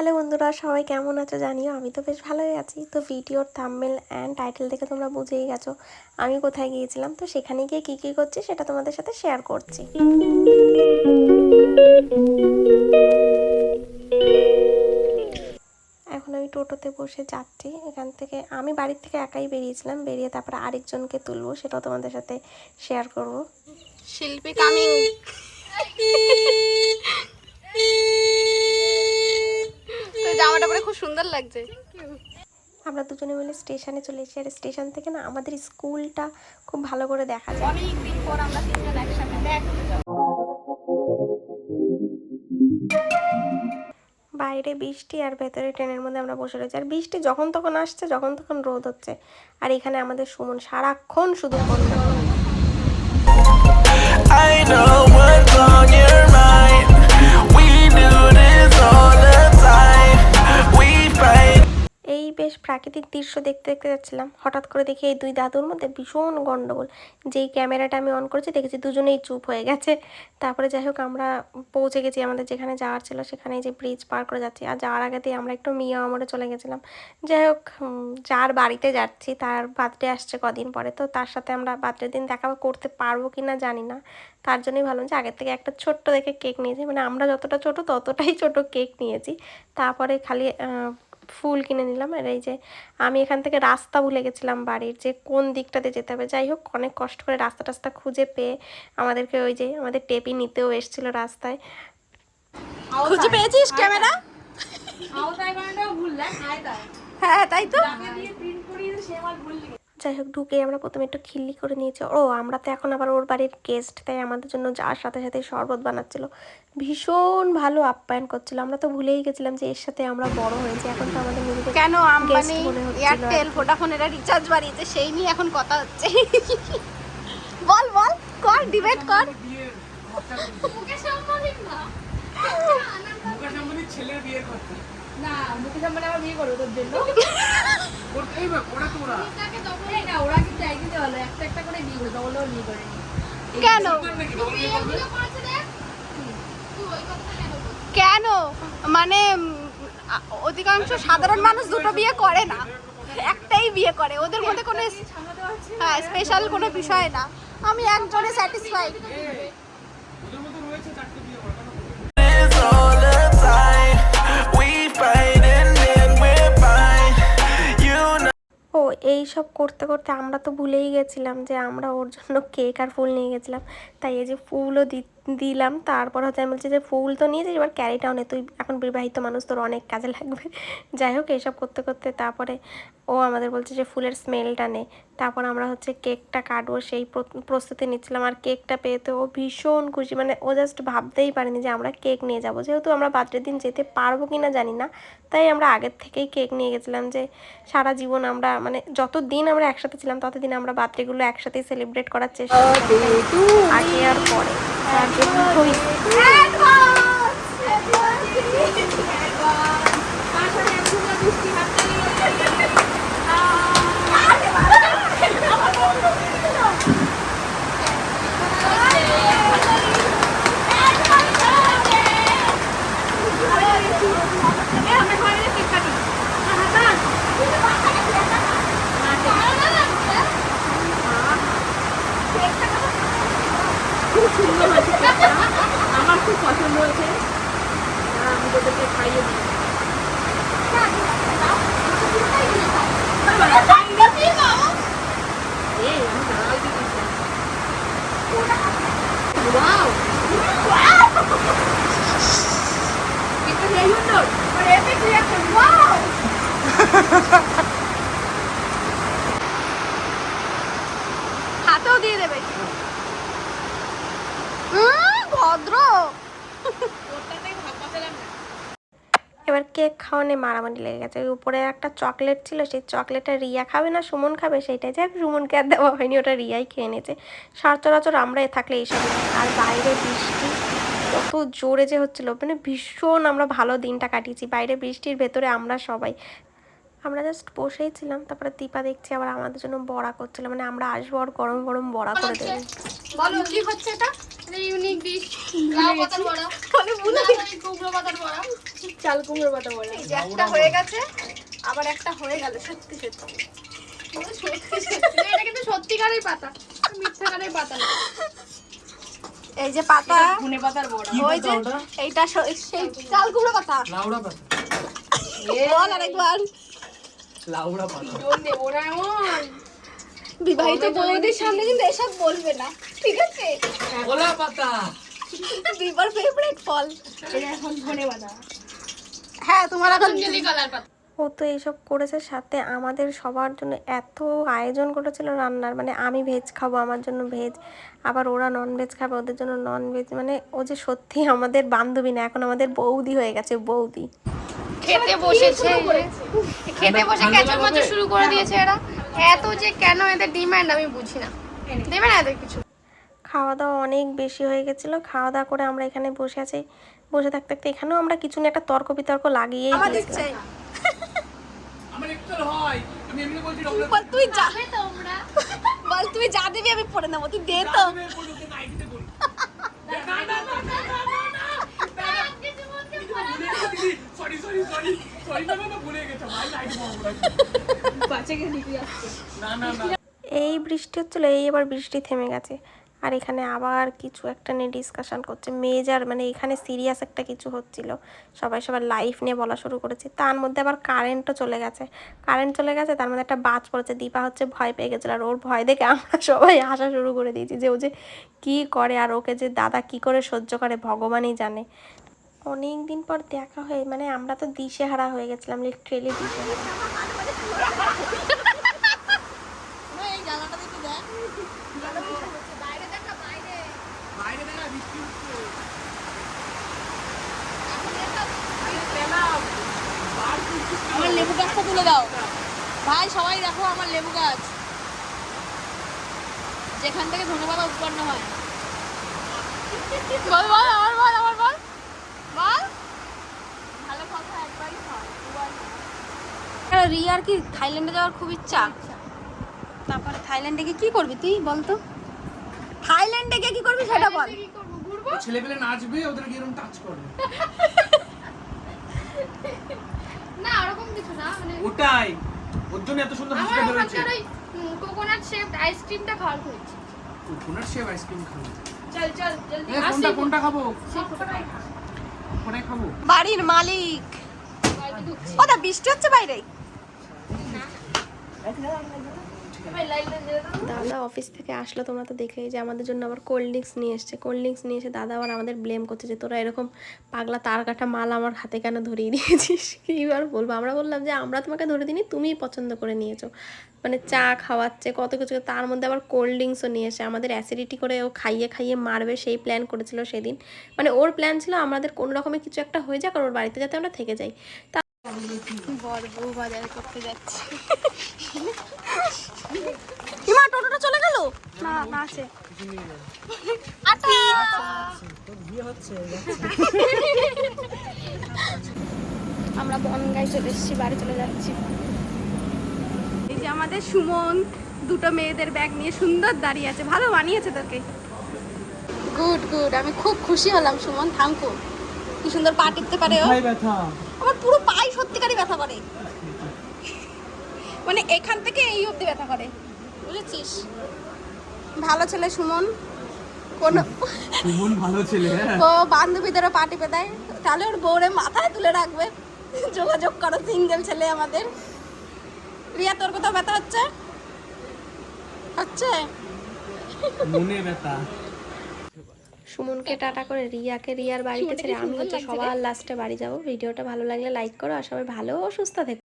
Hello বন্ধুরা সবাই কেমন আছো জানিও? আমি তো বেশ ভালোই আছি। তো ভিডিওর থাম্বনেল অ্যান্ড টাইটেল দেখে তোমরা বুঝেই গেছো আমি কোথায় গিয়েছিলাম। তো সেখানে গিয়ে কী কী করছি সেটা তোমাদের সাথে শেয়ার করছি। এখন আমি টোটোতে বসে যাচ্ছি। এখান থেকে আমি বাড়ির থেকে একাই বেরিয়েছিলাম। বেরিয়ে তারপরে আরেকজনকে তুলবো সেটাও তোমাদের সাথে শেয়ার করব। শিল্পী কামিং খুব সুন্দর লাগছে। আমরা দুজনে মিলে স্টেশনে চলে এসেছি। আর স্টেশন থেকে না আমাদের স্কুলটা খুব ভালো করে দেখা যায়। অনেকদিন পর আমরা তিনজন একসাথে দেখ বাইরে বৃষ্টি আর ভেতরে ট্রেনের মধ্যে আমরা বসে রয়েছি। আর বৃষ্টি যখন তখন আসছে যখন তখন রোদ হচ্ছে। আর এখানে আমাদের সুমন সারাক্ষণ শুধু ফোন প্রাকৃতিক দৃশ্য দেখতে দেখতে যাচ্ছিলাম। হঠাৎ করে দেখি এই দুই দাদুর মধ্যে ভীষণ গন্ডগোল। যেই ক্যামেরাটা আমি অন করেছি, দেখেছি দুজনেই চুপ হয়ে গেছে। তারপরে যাই হোক, আমরা পৌঁছে গেছি আমাদের যেখানে যাওয়ার ছিল সেখানে যে ব্রিজ পার করে যাচ্ছি। আর যাওয়ার আগেতেই আমরা একটু মিয়া আমরে চলে গেছিলাম। যাই হোক যার বাড়িতে যাচ্ছি, তার বার্থডে আসছে কদিন পরে। তো তার সাথে আমরা বার্থডে দিন দেখা করতে পারব কি না জানি না। তার জন্যই ভাবলাম যে আগের থেকে একটা ছোট্ট দেখে কেক নিয়েছি। মানে আমরা যতটা ছোট, ততটাই ছোট কেক নিয়েছি। তারপরে খালি ফুল কিনে নিলাম আর এই যে আমি এখান থেকে রাস্তা ভুলে গেছিলাম বাড়ির যে কোন দিকটাতে যেতে হবে। যাই হোক অনেক কষ্ট করে রাস্তা টাস্তা খুঁজে পেয়ে আমাদেরকে ওই যে আমাদের টেপি নিতেও এসেছিল রাস্তায়। খুঁজে পেয়েছিস ক্যামেরা? হ্যাঁ তাই তো। যাই হোক ঢুকে আমরা প্রথমে একটু খিল্লি করে নিয়েছি। ও আমরা তো এখন আবার ওর বাড়ির গেস্ট তাই আমাদের জন্য যাওয়ার সাথে সাথে শরবত বানাচ্ছিল। ভীষণ ভালো আপ্যায়ন করছিল। আমরা তো ভুলেই গেছিলাম যে এর সাথে আমরা বড় হয়েছি। এখন তো আমাদের নিজেদের কেন? আম্বানি guest মনে এয়ারটেল ভোডাফোন এরা রিচার্জ বাড়িয়েছে সেই নিয়ে এখন কথা হচ্ছে। বল বল কর ডিবেট কর। মুকেশ আম্বানির ছেলের বিয়ের কথা। না মুকেশ আম্বানি আমার বিয়ে করবে তোর জন্য। ওরা তো ওরা। এই না ওরা কিন্তু একদিন হলো একটা একটা করে বিয়ে করে ডবল ডবল বিয়ে করে কেন? মানে অধিকাংশ সাধারণ মানুষ দুটো বিয়ে করে না। একটাই বিয়ে করে। ওদের মধ্যে কোনো হ্যাঁ স্পেশাল কোনো বিষয় না। আমি একজনে স্যাটিসফাইড এই সব করতে করতে আমরা তো ভুলেই গেছিলাম যে আমরা ওর জন্য কেক আর ফুল নিয়ে গেছিলাম। তাই এই যে ফুলও দি দিলাম। তারপর হচ্ছে আমি বলছি যে ফুল তো নিয়েছিস এবার ক্যারিটাও নে তুই এখন বিবাহিত মানুষ তোর অনেক কাজে লাগবে। যাই হোক এইসব করতে করতে তারপরে ও আমাদের বলছে যে ফুলের স্মেলটা নে। তারপর আমরা হচ্ছে কেকটা কাটবো সেই প্রস্তুতি নিচ্ছিলাম। আর কেকটা পেয়ে তো ও ভীষণ খুশি। মানে ও জাস্ট ভাবতেই পারেনি যে আমরা কেক নিয়ে যাব। যেহেতু আমরা বার্থডে দিন যেতে পারব কি না জানি না। তাই আমরা আগের থেকেই কেক নিয়ে গেছিলাম যে সারা জীবন আমরা মানে যত দিন আমরা একসাথে ছিলাম ততদিন আমরা বার্থডেগুলো একসাথেই সেলিব্রেট করার চেষ্টা করতাম। আগে আর পরে। তার জন্য ওই আমার পছন্দ হয়েছে আমি তোদেরকে খাইয়ে দিই। হাতেও দিয়ে দেবে। ভদ্র। এবার কেক খাওয়ানে মারামারি লেগে গেছে। উপরে একটা চকলেট ছিল, সেই চকলেটটা রিয়া খাবে না, সুমন খাবে? সেইটাই যাক, সুমনকে আর দেওয়া হয়নি, ওটা রিয়াই খেয়ে নিয়েছে। সচরাচর আমরা থাকলে এইসব আর বাইরে বৃষ্টি, কত জোরে যে হচ্ছিল মানে ভীষণ আমরা ভালো দিনটা কাটিয়েছি। বাইরে বৃষ্টির ভেতরে আমরা সবাই। আমরা জাস্ট বসেই ছিলাম, তারপরে দীপা দেখছি আবার আমাদের জন্য বড়া করছিল মানে আমরা আসব আর গরম গরম বড়া করে দেবে। বলো কি হচ্ছে এটা? ইউনিক ডিশ লাউ পাতার বড়া। ভুলে কুমড়ো পাতার বড়া। চাল কুমড়ো পাতা বড়া। এই যে একটা হয়ে গেছে আবার একটা হয়ে গেল সত্যি সত্যি। সত্যি সত্যি। এটা কিন্তু সত্যিকারের পাতা মিথ্যাকারের পাতা না। এই যে পাতা ধনে পাতার বড়া। ওই যে এইটা সেই চাল কুমড়ো পাতা। লাউড়া পাতা। বল আরেকবার। লাউড়া পাতা। জোর দেবো না এমন বিবাহিত বৌদির সামনে কিন্তু এসব বলবে না ঠিক আছে? কলা পাতা। দীপার ফেভারিট ফল এখন ধনে পাতা। হ্যাঁ তোমার এখন অঞ্জলি কালার পাতা। ও তো এইসব করেছে সাথে আমাদের সবার জন্য এত আয়োজন করেছিল রান্নার। মানে আমি ভেজ খাব আমার জন্য ভেজ আবার ওরা নন ভেজ খাবে ওদের জন্য নন ভেজ মানে ও যে সত্যি আমাদের বান্ধবী না এখন আমাদের বৌদি হয়ে গেছে বৌদি। খেতে বসেছে। খেতে বসে কেঁচো মাচো শুরু করে দিয়েছে এরা। এত যে কেন এদের ডিমান্ড আমি বুঝি না। দেবে না এদের কিছু? খাওয়া দাওয়া অনেক বেশি হয়ে গেছিল। খাওয়া দাওয়া করে আমরা এখানে বসে আছি। বসে থাকতে থাকতে এখানেও আমরা কিছু না একটা তর্ক বিতর্ক লাগিয়েই চাই আমার একটু হয়। আমি এমনি বলছি ডক্টর বল তুই যা। বল তুই যা দিবি আমি পড়ে নেব। তুই দে তো। নাইটিতে বলি না না না না সরি সরি সরি সরি না। না ভুলে গেছে। ভাই নাইটি না না না। এই বৃষ্টি হচ্ছিল এই এবার বৃষ্টি থেমে গেছে। আর এখানে আবার কিছু একটা নিয়ে ডিসকাশন করছে। মেজার মানে এখানে সিরিয়াস একটা কিছু হচ্ছিল। সবাই সবার লাইফ নিয়ে বলা শুরু করেছে। তার মধ্যে আবার কারেন্টও চলে গেছে। কারেন্ট চলে গেছে, তার মধ্যে একটা বাজ পড়েছে। দীপা হচ্ছে ভয় পেয়ে গেছিল। আর ওর ভয় দেখে আমরা সবাই আসা শুরু করে দিয়েছি যে ও যে কী করে আর ওকে যে দাদা কি করে সহ্য করে ভগবানই জানে। অনেক দিন পর দেখা হয়ে মানে আমরা তো দিশেহারা হয়ে গেছিলাম লিটারেলি দিশেহারা বাইরে দেখা বৃষ্টি হচ্ছে আমার লেবু গাছটা তুলে দাও। ভাই সবাই দেখো আমার লেবু গাছ। যেখান থেকে ধনেপাতা উৎপন্ন হয়। বল বল আমার বল আমার বল। বল। ভালো কথা একবারই হয় রিয়ার কি থাইল্যান্ডে যাওয়ার খুব ইচ্ছা? তারপরে থাইল্যান্ডে গিয়ে কি করবি তুই বল তো? থাইল্যান্ডে গিয়ে কি করবি সেটা বল। ছেলেপেলে নাচবে ওদেরকে এরকম টাচ করবে না ওরকম কিছু না মানে ওটাই। ওর জন্য এত সুন্দর হাসিটা বেরোচ্ছে ওখানকার ওই কোকোনাট শেপড আইসক্রিমটা খাওয়ার হয়েছে আইসক্রিম খাব। চল চল জলদি আসি। কোনটা কোনটা খাব? বাড়ির মালিক। ওটা বৃষ্টি হচ্ছে বাইরে। দাদা অফিস থেকে আসলো, তোমরা তো দেখলেই যে আমাদের জন্য আবার কোল্ড ড্রিঙ্কস নিয়ে এসছে। কোল্ড ড্রিঙ্কস নিয়ে এসে দাদা আবার আমাদের ব্লেম করছে যে তোরা এরকম পাগলা তার কাটা মাল আমার হাতে কেন ধরিয়ে দিয়েছিস? এইবার বলব? আমরা বললাম যে, আমরা তোমাকে ধরে দিনি তুমিই পছন্দ করে নিয়েছো। মানে চা খাওয়াচ্ছে, কত কিছু তার মধ্যে আবার কোল্ড ড্রিঙ্কসও নিয়ে এসে আমাদের অ্যাসিডিটি করে ও খাইয়ে খাইয়ে মারবে, সেই প্ল্যান করেছিল সেদিন। মানে ওর প্ল্যান ছিল আমাদের কোনো রকমের কিছু একটা হয়ে যাক ওর বাড়িতে যাতে আমরা থেকে যাই। তা বউ বাজার করতে যাচ্ছে। ইমা টোটোটা চলে গেল? না না আছে। আটা! আমরা বনগাই চলে এসেছি বাড়ি চলে যাচ্ছি। এই যে আমাদের সুমন দুটো মেয়েদের ব্যাগ নিয়ে সুন্দর দাঁড়িয়ে আছে। ভালো বানিয়েছে তোকে। গুড গুড আমি খুব খুশি হলাম সুমন থাঙ্কু কি সুন্দর পা টিপতে পারে ও। ব্যথা? আমার পুরো পাই সত্যিকারই ব্যথা করে। মানে এখান থেকে এই অবধি ব্যথা করে। বুঝেছিস? ভালো ছেলে সুমন। কোন সুমন ভালো ছেলে হ্যাঁ। ও বান্ধবীদেরও পা টিপে দেয়। তাহলে ওর বউরে মাথায় তুলে রাখবে। যোগাযোগ করো সিঙ্গেল ছেলে আমাদের। রিয়া তোর কোথাও ব্যথা হচ্ছে? হচ্ছে? মনে ব্যথা। সুমনকে টাটা করে রিয়াকে রিয়ার বাড়িতে ছেড়ে আমি হচ্ছে সবার লাস্টে বাড়ি যাব। ভিডিওটা ভালো লাগলে লাইক করো আর সবাই ভালো ও সুস্থ থেকো।